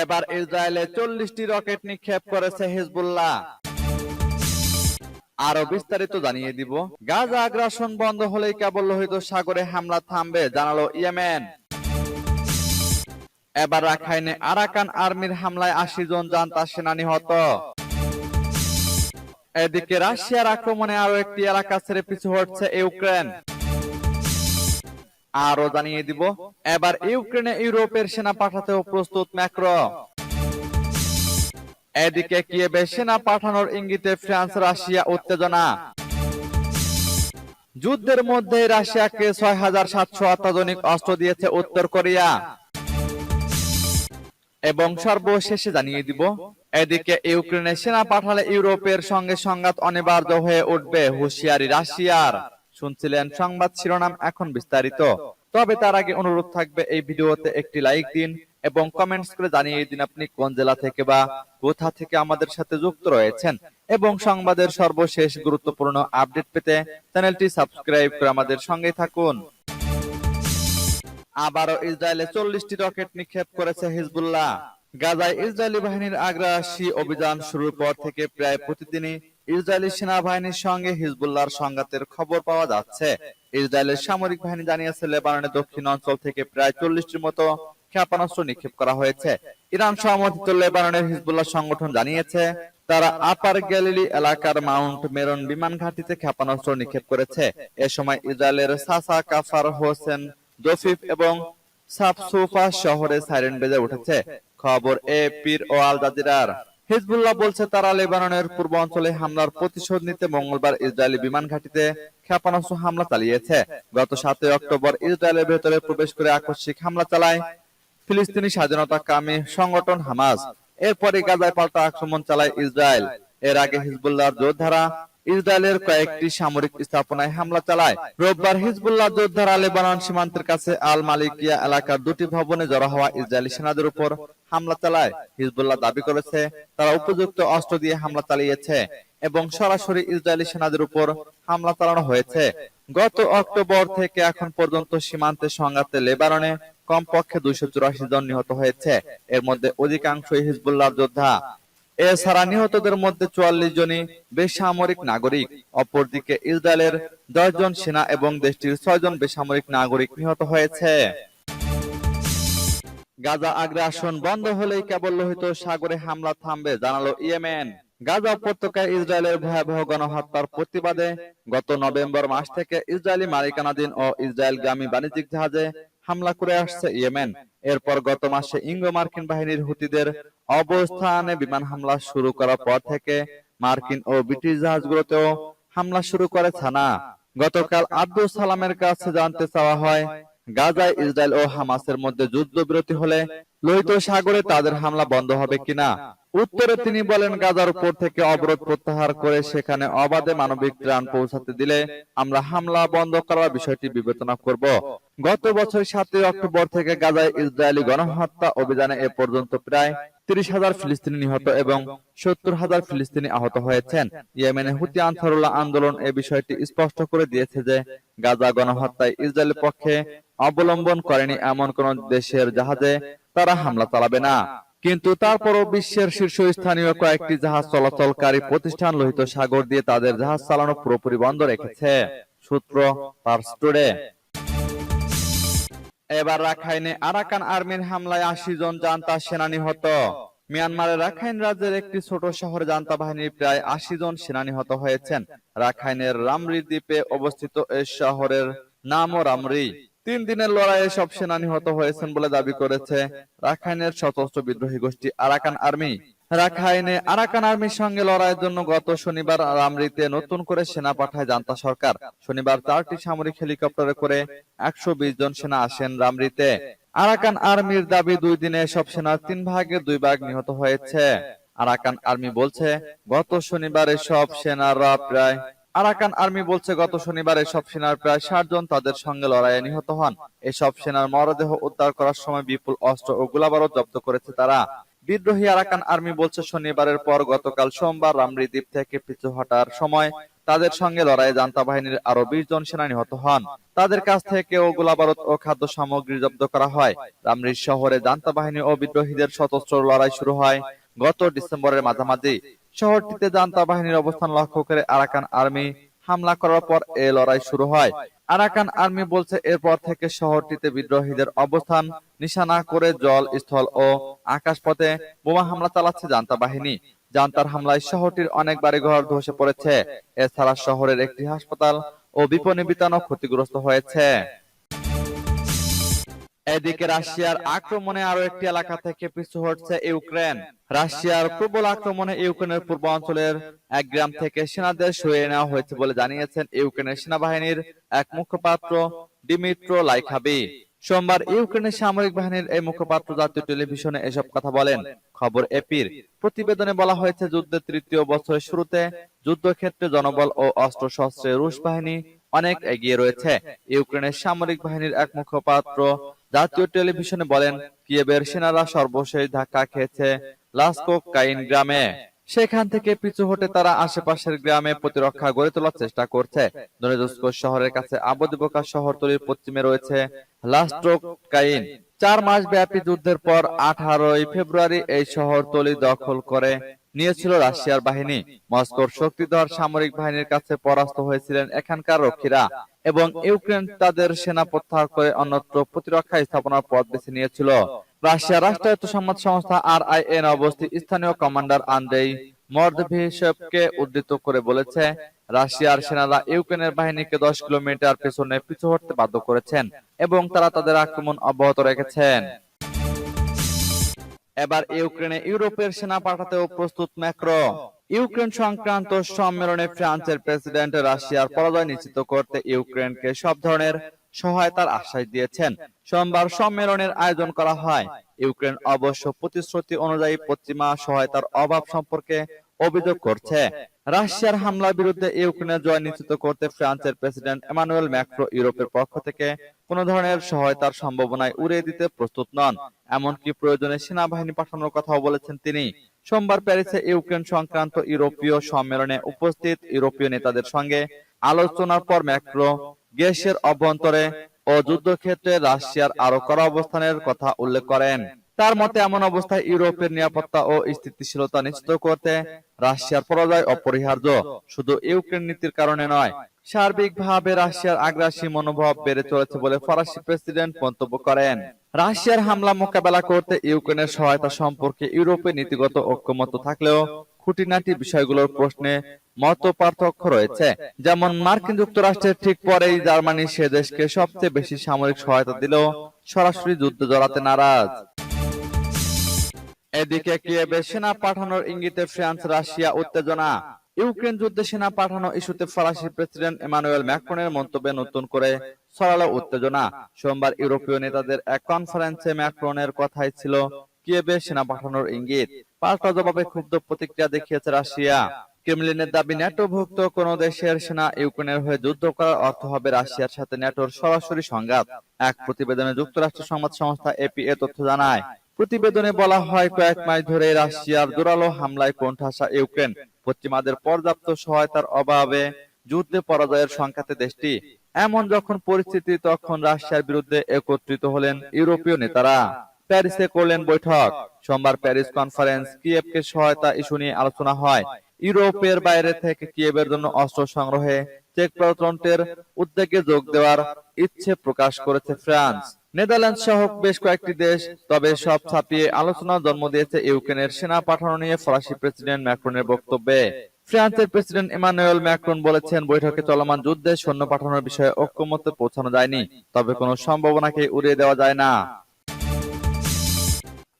এবার ইসরায়েলে চল্লিশটি রকেট নিক্ষেপ করেছে হিজবুল্লাহ। আরও বিস্তারিত জানিয়ে দিব। গাজা আগ্রাসন বন্ধ হলেই কেবল লোহিত সাগরে হামলা থামবে, জানালো ইয়েমেন। এবার রাখাইনে আরাকান আর্মির হামলায় আশি জন জান্তা সেনা নিহত। এদিকে রাশিয়ার আক্রমণে আরও একটি এলাকা ছেড়ে পিছু হটছে ইউক্রেন। আরও জানিয়ে দিব। এবার ইউক্রেনে ইউরোপের সেনা পাঠাতেও প্রস্তুত ম্যাক্রো। এদিকে কিয়েবে সেনা পাঠানোর ইঙ্গিতে ফ্রান্স, রাশিয়া উত্তেজনা। যুদ্ধের মধ্যে রাশিয়াকে ছয় হাজার সাতশো অত্যাধুনিক অস্ত্র দিয়েছে উত্তর কোরিয়া। এবং সর্বশেষে জানিয়ে দিব, এদিকে ইউক্রেনে সেনা পাঠালে ইউরোপের সঙ্গে সংঘাত অনিবার্য হয়ে উঠবে হুঁশিয়ারি রাশিয়ার। শুনছিলেন সংবাদ শিরোনাম এখন বিস্তারিত। তবে তার আগে অনুরোধ থাকবে এই ভিডিওতে একটি লাইক দিন এবং কমেন্টস করে জানিয়ে দিন আপনি কোন জেলা থেকে বা কোথা থেকে আমাদের সাথে যুক্ত রয়েছেন এবং সংবাদের সর্বশেষ গুরুত্বপূর্ণ আপডেট পেতে চ্যানেলটি সাবস্ক্রাইব করে আমাদের সঙ্গে থাকুন। আবারও ইসরায়েলে চল্লিশটি রকেট নিক্ষেপ করেছে হিজবুল্লাহ। গাজায় ইসরায়েলি বাহিনীর আগ্রাসী অভিযান শুরুর পর থেকে প্রায় প্রতিদিনই ইসরায়েলি সেনাবাহিনীর সঙ্গে হিজবুল্লাহর সংঘাতের খবর পাওয়া যাচ্ছে। ইসরায়েলের সামরিক বাহিনী জানিয়েছে, লেবাননের দক্ষিণ অঞ্চল থেকে প্রায় চল্লিশটির মতো ক্ষেপণাস্ত্র নিক্ষেপ করা হয়েছে। ইরান সমর্থিত লেবাননের হিজবুল্লাহ সংগঠন জানিয়েছে, তারা আপার গ্যালিলি এলাকার মাউন্ট মেরন বিমান ঘাঁটিতে ক্ষেপণাস্ত্র নিক্ষেপ করেছে। এ সময় ইসরায়েলের সাসা কাফার হোসেন জফিফ এবং সাফসুফা শহরে সাইরেন বেজে উঠেছে। খবর এ পীর ও আল জাজিরার। হিজবুল্লাহ বলছে, তারা লেবাননের পূর্ব অঞ্চলে হামলার প্রতিশোধ নিতে মঙ্গলবার ইসরায়েলি বিমান ঘাঁটিতে ক্ষেপণাস্ত্র হামলা চালিয়েছে। গত সাতই অক্টোবর ইসরায়েলের ভেতরে প্রবেশ করে আকস্মিক হামলা চালায় ফিলিস্তিনি স্বাধীনতা কামী সংগঠন হামাস। এরপরে গাজায় পাল্টা আক্রমণ চালায় ইসরায়েল। এর আগে হিজবুল্লাহর যোদ্ধারা ইসরায়েলের কয়েকটি সামরিক স্থাপনায় হামলা চালায়। রোববার হিজবুল্লাহ যোদ্ধারা লেবানন সীমান্তের কাছে আল মালিকিয়া এলাকার দুটি ভবনে জড়ো হওয়া ইসরায়েলি সেনাদের উপর হামলা চালায়। হিজবুল্লাহ দাবি করেছে তারা উপযুক্ত অস্ত্র দিয়ে হামলা চালিয়েছে এবং সরাসরি ইসরায়েলি সেনাদের উপর হামলা চালানো হয়েছে। গত অক্টোবর থেকে এখন পর্যন্ত সীমান্তে সংঘাতে লেবাননে কমপক্ষে দুইশো চুরাশি জন নিহত হয়েছে। এর মধ্যে অধিকাংশই হিজবুল্লাহ যোদ্ধা। এছাড়া নিহতদের মধ্যে চুয়াল্লিশ জনই বেসামরিক নাগরিক, অপরদিকে ইসরায়েলের দশ জন সেনা এবং দেশটির ছয় জন বেসামরিক নাগরিক নিহত হয়েছে। গাজা আগ্রাসন বন্ধ হলেই কেবল লোহিত সাগরে হামলা থামবে, জানালো ইয়েমেন। গাজা উপত্যকায় ইসরায়েলের ভয়াবহ গণহত্যার প্রতিবাদে গত নভেম্বর মাস থেকে ইসরায়েলি মালিকানাধীন ও ইসরায়েলগামী বাণিজ্যিক জাহাজে হামলা করে আসছে ইয়েমেন। এরপর গত মাসে ইঙ্গ মার্কিন বাহিনীর হুতিদের অবস্থানে বিমান হামলা শুরু করার পর থেকে মার্কিন ও ব্রিটিশ জাহাজগুলোতেও হামলা শুরু করে ছানা। গতকাল আব্দুল সালামের কাছে জানতে চাওয়া হয়, গাজায় ইসরায়েল ও হামাসের মধ্যে যুদ্ধবিরতি হলে লোহিত সাগরে তাদের হামলা বন্ধ হবে কিনা? উত্তরে তিনি বলেন, গাজার উপর থেকে অবরোধ প্রত্যাহার করে সেখানে অবাধে মানবিক ত্রাণ পৌঁছাতে দিলে আমরা হামলা বন্ধ করার বিষয়টি বিবেচনা করব। গত বছর সাতই অক্টোবর থেকে গাজায় ইসরায়েলি গণহত্যা অভিযানে এ পর্যন্ত প্রায় তিরিশ হাজার ফিলিস্তিনি নিহত এবং সত্তর হাজার ফিলিস্তিনি আহত হয়েছেন। ইয়েমেনে হুতি আনসারুল্লাহ আন্দোলন এ বিষয়টি স্পষ্ট করে দিয়েছে যে গাজা গণহত্যায় ইসরায়েলের পক্ষে অবলম্বন করেনি এমন কোন দেশের জাহাজে তারা হামলা চালাবে না। কিন্তু তারপরও বিশ্বের শীর্ষস্থানীয় কয়েকটি জাহাজ চলাচলকারী প্রতিষ্ঠান লোহিত সাগর দিয়ে তাদের জাহাজ চালানো পুরোপুরি বন্ধ রেখেছে, সূত্র পার্স টুডে এবার রাখাইনে আরাকান আর্মির হামলায় আশি জন জান্তা সেনা নিহত। মিয়ানমারের রাখাইন রাজ্যের একটি ছোট শহরে জান্তা বাহিনীর প্রায় আশি জন সেনা নিহত হয়েছেন। রাখাইনের রামরি দ্বীপে অবস্থিত এই শহরের নামও রামরি। তিন দিনের লড়াইয়ে সব সেনা নিহত হয়েছেন বলে দাবি করেছে রাখাইনের সশস্ত্র বিদ্রোহী গোষ্ঠী আরাকান আর্মি। রাখাইনে আরাকান আর্মির সঙ্গে লড়াইয়ের জন্য গত শনিবার রামরিতে নতুন করে সেনা পাঠায় জান্তা সরকার। শনিবার চারটি সামরিক হেলিকপ্টারে করে একশো বিশ জন সেনা আসেন রামরিতে। আরাকান আর্মির দাবি, দুই দিনে সব সেনার তিন ভাগে দুই ভাগ নিহত হয়েছে। আরাকান আর্মি বলছে, গত শনিবারে সব সেনারা প্রায় আরাকান আর্মি বলছে, গত শনিবার এসব সেনার প্রায় ষাট জন তাদের সঙ্গে লড়াইয়ে নিহত হন। এসব সেনার মরদেহ উদ্ধার করার সময় বিপুল অস্ত্র ও গোলাবারও জব্দ করেছে তারা। বিদ্রোহী আরাকান আর্মি বলছে, শনিবারের পর গতকাল সোমবার রামরি দ্বীপ থেকে পিছু হটার সময় তাদের সঙ্গে লড়াইয়ে জান্তা বাহিনীর আরও বিশ জন সেনা নিহত হন। তাদের কাছ থেকেও গোলাবারুদ ও খাদ্য সামগ্রী জব্দ করা হয়। রামরিজ শহরে জান্তা বাহিনী ও বিদ্রোহীদের সশস্ত্র লড়াই শুরু হয় গত ডিসেম্বরের মাঝামাঝি। শহরটিতে জান্তা বাহিনীর অবস্থান লক্ষ্য করে আরাকান আর্মি হামলা করার পর এ লড়াই শুরু হয়। আরাকান আর্মি বলছে, এরপর থেকে শহরটিতে বিদ্রোহীদের অবস্থান নিশানা করে জল, স্থল ও আকাশপথে বোমা হামলা চালাচ্ছে জান্তা বাহিনী। জান্তার হামলায় শহরটির অনেক বাড়িঘর ধসে পড়েছে। এছাড়া শহরের একটি হাসপাতাল ও বিপণী বিতানও ক্ষতিগ্রস্ত হয়েছে। এদিকে রাশিয়ার আক্রমণে আরও একটি এলাকা থেকে পিছু হটছে ইউক্রেন। রাশিয়ার প্রবল আক্রমণে ইউক্রেনের পূর্ব অঞ্চলের এক গ্রাম থেকে সেনাদের সরিয়ে নেওয়া হয়েছে বলে জানিয়েছেন ইউক্রেনের সেনাবাহিনীর এক মুখপাত্র ডিমিট্রো লাইখাবি। সোমবার ইউক্রেনের সামরিক বাহিনীর এই মুখপাত্র জাতীয় টেলিভিশনে এসব কথা বলেন। খবর এপির। প্রতিবেদনে বলা হয়েছে যুদ্ধের তৃতীয় বছরের শুরুতে যুদ্ধক্ষেত্রে জনবল ও অস্ত্র শস্ত্রে রুশ বাহিনী অনেক এগিয়ে রয়েছে। ইউক্রেনের সামরিক বাহিনীর এক মুখপাত্র জাতীয় টেলিভিশনে বলেন কিয়েবের সেনারা সর্বশেষ ধাক্কা খেয়েছে লাস্কো কাইন গ্রামে। সেখান থেকে পিছু হটে তারা আশেপাশের গ্রামে প্রতিরক্ষা গড়ে তোলার চেষ্টা করছে। দনেজস্ক শহরের কাছে আবদিবোকা শহরতলির পশ্চিমে রয়েছে লাস্ট্রোক কাইন চার মাস ব্যাপী যুদ্ধের পর আঠারোই ফেব্রুয়ারি এই শহরতলি দখল করে নিয়েছিল রাশিয়ার বাহিনী। মস্কোর শক্তিধর সামরিক বাহিনীর কাছে পরাস্ত হয়েছিলেন এখানকার রক্ষীরা এবং ইউক্রেন তাদের সেনা প্রত্যাহার করে অন্যত্র প্রতিরক্ষা স্থাপনার পথ বেছে নিয়েছিল। রাশিয়া রাষ্ট্রায়ত্ত সংবাদ সংস্থা আর আই এন অবস্থিত স্থানীয় কমান্ডার আন্দ্রেই মর্দভিসেভকে উদ্ধৃত করে বলেছে, রাশিয়ার সেনারা ইউক্রেনের বাহিনীকে দশ কিলোমিটার পেছনে পিছু হটতে বাধ্য করেছেন এবং তারা তাদের আক্রমণ অব্যাহত রেখেছেন। এবার ইউক্রেনে ইউরোপের সেনা পাঠাতেও প্রস্তুত ম্যাক্রো। ইউক্রেন সংক্রান্ত সম্মেলনে ফ্রান্সের প্রেসিডেন্ট রাশিয়ার পরাজয় নিশ্চিত করতে ইউক্রেনকে সব ধরনের সহায়তার আশ্বাস দিয়েছেন। সোমবার সম্মেলনের আয়োজন করা হয়। ইউক্রেন অবশ্য প্রতিশ্রুতি অনুযায়ী পশ্চিমা সহায়তার অভাব সম্পর্কে অভিযোগ করছে। রাশিয়ার হামলার বিরুদ্ধে ইউক্রেনের জয় নিশ্চিত করতে ফ্রান্সের প্রেসিডেন্ট এমানুয়েল ম্যাক্রো ইউরোপের পক্ষ থেকে কোন ধরনের সহায়তার সম্ভাবনায় উড়িয়ে দিতে প্রস্তুত নন। এমনকি প্রয়োজনে সেনাবাহিনী পাঠানোর কথাও বলেছেন তিনি। সোমবার প্যারিসে ইউক্রেন সংক্রান্ত ইউরোপীয় সম্মেলনে উপস্থিত ইউরোপীয় নেতাদের সঙ্গে আলোচনার পর ম্যাক্রো গ্যাসের অভ্যন্তরে ও যুদ্ধক্ষেত্রে রাশিয়ার আরও কড়া অবস্থানের কথা উল্লেখ করেন। তার মতে এমন অবস্থায় ইউরোপের নিরাপত্তা ও স্থিতিশীলতা নিশ্চিত করতে রাশিয়ার পরাজয় অপরিহার্য শুধু ইউক্রেন নীতির কারণে নয় সার্বিকভাবে রাশিয়ার আগ্রাসী মনোভাব বেড়ে চলেছে বলে ফরাসি প্রেসিডেন্ট মন্তব্য করেন। রাশিয়ার হামলা মোকাবেলা করতে ইউক্রেনের সহায়তা সম্পর্কে ইউরোপের নীতিগত ঐক্যমত থাকলেও খুঁটিনাটি বিষয়গুলোর প্রশ্নে মত পার্থক্য রয়েছে। যেমন মার্কিন যুক্তরাষ্ট্রের ঠিক পরেই জার্মানি সে দেশকে সবচেয়ে বেশি সামরিক সহায়তা দিলেও সরাসরি যুদ্ধে জড়াতে নারাজ। এদিকে কিয়েভে সেনা পাঠানোর ইঙ্গিতে ফ্রান্স, রাশিয়া উত্তেজনা। ইউক্রেন যুদ্ধে সেনা পাঠানো ইস্যুতে ফরাসি প্রেসিডেন্ট এমানুয়েল ম্যাক্রনের মন্তব্যে নতুন করে ছড়ালো উত্তেজনা। সোমবার ইউরোপীয় নেতাদের এক কনফারেন্সে ম্যাক্রনের কথাই ছিল কিয়েভে সেনা পাঠানোর ইঙ্গিত। পাল্টা জবাবে ক্ষুব্ধ প্রতিক্রিয়া দেখিয়েছে রাশিয়া। ক্রেমলিনের দাবি, ন্যাটোভুক্ত কোন দেশের সেনা ইউক্রেনের হয়ে যুদ্ধ করার অর্থ হবে রাশিয়ার সাথে ন্যাটোর সরাসরি সংঘাত। এক প্রতিবেদনে যুক্তরাষ্ট্র সংবাদ সংস্থা এপি এ তথ্য জানায়, প্রতিবেদনে বলা হয়, কয়েক মাস ধরে রাশিয়ার জোরালো হামলায় কোণঠাসা ইউক্রেন। পশ্চিমাদের পর্যাপ্ত সহায়তার অভাবে যুদ্ধে পরাজয়ের সংখ্যাতে দেশটি। এমন যখন পরিস্থিতি, তখন রাশিয়ার বিরুদ্ধে একত্রিত হলেন ইউরোপীয় নেতারা। প্যারিসে করলেন বৈঠক। সোমবার প্যারিস কনফারেন্স, কিয়েভকে সহায়তা ইস্যু নিয়ে আলোচনা হয়। ইউরোপের বাইরে থেকে কিয়েভের জন্য অস্ত্র সংগ্রহে চেক প্রজাতন্ত্রের উদ্যোগে যোগ দেওয়ার ইচ্ছে প্রকাশ করেছে ফ্রান্স। নেদারল্যান্ড সহ বেশ কয়েকটি দেশ, তবে সব ছাপিয়ে আলোচনা জন্ম দিয়েছে ইউক্রেনের সেনা পাঠানো নিয়ে ফরাসি প্রেসিডেন্ট ম্যাক্রনের বক্তব্যে। ফ্রান্সের প্রেসিডেন্ট ইমানুয়েল ম্যাক্রন বলেছেন, বৈঠকে চলমান যুদ্ধে সৈন্য পাঠানোর বিষয়ে ঐক্যমতে পৌঁছানো যায়নি, তবে কোনো সম্ভাবনাকে উড়িয়ে দেওয়া যায় না।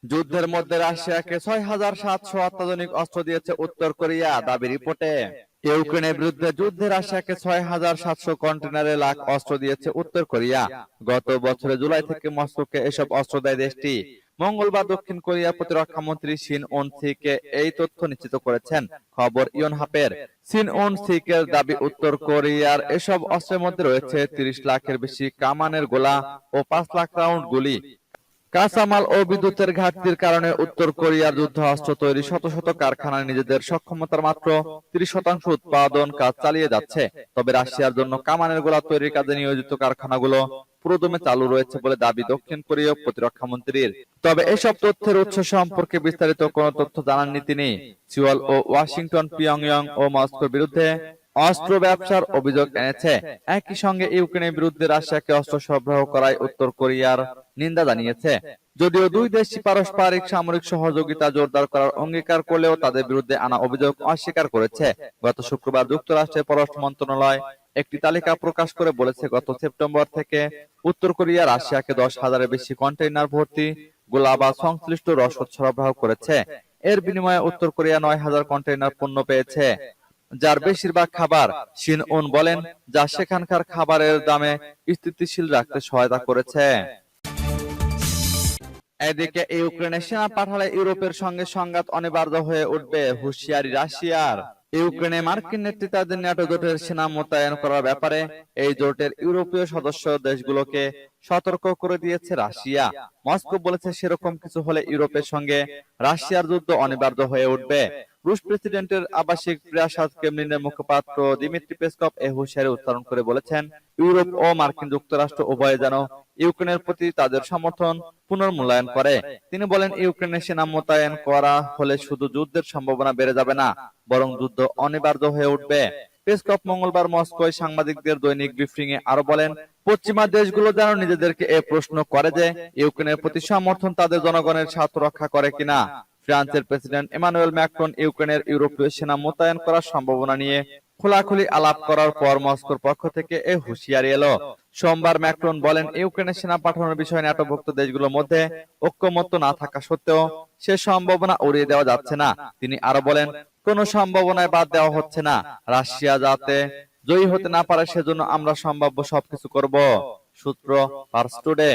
যুদ্ধের মধ্যে রাশিয়াকে ছয় হাজার সাতশো অত্যাধুনিক অস্ত্র দিয়েছে উত্তর কোরিয়া, দাবি রিপোর্টে। ইউক্রেনের বিরুদ্ধে যুদ্ধে রাশিয়াকে ছয় হাজার সাতশো কন্টেনারে লাখ অস্ত্র দিয়েছে উত্তর কোরিয়া। গত বছরে জুলাই থেকে মস্কোকে এসব অস্ত্র দেয় দেশটি। মঙ্গলবার দক্ষিণ কোরিয়া প্রতিরক্ষা মন্ত্রী সিন ওন সিকে এই তথ্য নিশ্চিত করেছেন। খবর ইয়ন হাপের। সিন ওন সিকের দাবি, উত্তর কোরিয়ার এসব অস্ত্রের মধ্যে রয়েছে তিরিশ লাখের বেশি কামানের গোলা ও পাঁচ লাখ রাউন্ড গুলি। কাঁচামাল ও বিদ্যুতের ঘাটতির কারণে উত্তর কোরিয়ার যুদ্ধাস্ত্র তৈরি শত শত কারখানায় নিজেদের সক্ষমতার মাত্র তিরিশ শতাংশ উৎপাদন কাজ চালিয়ে যাচ্ছে। তবে রাশিয়ার জন্য কামানের গোলা তৈরির কাজে নিয়োজিত কারখানাগুলো পুরোদমে চালু রয়েছে বলে দাবি দক্ষিণ কোরীয় প্রতিরক্ষা মন্ত্রীর। তবে এসব তথ্যের উৎস সম্পর্কে বিস্তারিত কোনো তথ্য জানাননি তিনি সিওল ও ওয়াশিংটন, পিয়ংইয়ং ও মস্কোর বিরুদ্ধে অস্ত্র ব্যবসার অভিযোগ এনেছে। একই সঙ্গে ইউক্রেনের বিরুদ্ধে রাশিয়াকে অস্ত্র সরবরাহ করায় উত্তর কোরিয়ার নিন্দা জানিয়েছে। যদিও দুই দেশই পারস্পরিক সামরিক সহযোগিতা জোরদার করার অঙ্গীকার করলেও তাদের বিরুদ্ধে আনা অভিযোগ অস্বীকার করেছে। গত শুক্রবার যুক্তরাষ্ট্রের পররাষ্ট্র মন্ত্রণালয় একটি তালিকা প্রকাশ করে বলেছে, গত সেপ্টেম্বর থেকে উত্তর কোরিয়া রাশিয়াকে দশ হাজারের বেশি কন্টেইনার ভর্তি গোলা বা সংশ্লিষ্ট রসদ সরবরাহ করেছে। এর বিনিময়ে উত্তর কোরিয়া নয় হাজার কন্টেইনার পণ্য পেয়েছে। যার বেশিরভাগ খাবার শিন উন বলেন, যা সেখানকার খাবারের দামে স্থিতিশীল রাখতে সহায়তা করেছে। এদিকে ইউক্রেনে সেনা পাঠালে ইউরোপের সঙ্গে সংঘাত অনিবার্য হয়ে উঠবে হুঁশিয়ারি রাশিয়ার। ইউক্রেনে মার্কিন নেতৃত্বাধীন ন্যাটো জোটের সেনা মোতায়েন করার ব্যাপারে এই জোটের ইউরোপীয় সদস্য দেশগুলোকে সতর্ক করে দিয়েছে রাশিয়া। মস্কো বলেছে সেরকম কিছু হলে ইউরোপের সঙ্গে রাশিয়ার যুদ্ধ অনিবার্য হয়ে উঠবে। রুশ প্রেসিডেন্টের আবাসিক প্রিয়াসাদ কেমলিনের মুখপাত্র দিমিত্রি পেসকপ এ হুঁশিয়ারি উচ্চারণ করে বলেছেন, ইউরোপ ও মার্কিন যুক্তরাষ্ট্র উভয়ে যেন ইউক্রেনের প্রতি তাদের সমর্থন পুনর্মূল্যায়ন করে। তিনি বলেন ইউক্রেনে সেনা মোতায়েন করা হলে শুধু যুদ্ধের সম্ভাবনা বেড়ে যাবে না, বরং যুদ্ধ অনিবার্য হয়ে উঠবে। পেসকপ মঙ্গলবার মস্কোয় সাংবাদিকদের দৈনিক ব্রিফিং এ আরও বলেন, পশ্চিমা দেশগুলো যেন নিজেদেরকে এ প্রশ্ন করে যে, ইউক্রেনের প্রতি সমর্থন তাদের জনগণের স্বার্থ রক্ষা করে কিনা। ফ্রান্সের প্রেসিডেন্ট ইমানুয়েল ম্যাক্রন ইউক্রেনের ইউরোপীয় সেনা মোতায়েন করার সম্ভাবনা নিয়ে খোলাখুলি আলাপ করার পর মস্কোর পক্ষ থেকে এ হুঁশিয়ারি এলো। সোমবার ম্যাক্রন বলেন, ইউক্রেনের সেনা পাঠানোর বিষয়ে ন্যাটোভুক্ত দেশগুলোর মধ্যে ঐক্যমত্য না থাকা সত্ত্বেও সে সম্ভাবনা উড়িয়ে দেওয়া যাচ্ছে না। তিনি আরও বলেন, কোন সম্ভাবনায় বাদ দেওয়া হচ্ছে না। রাশিয়া যাতে জয়ী হতে না পারে, সেজন্য আমরা সম্ভাব্য সবকিছু করব। সূত্র পার্স টুডে।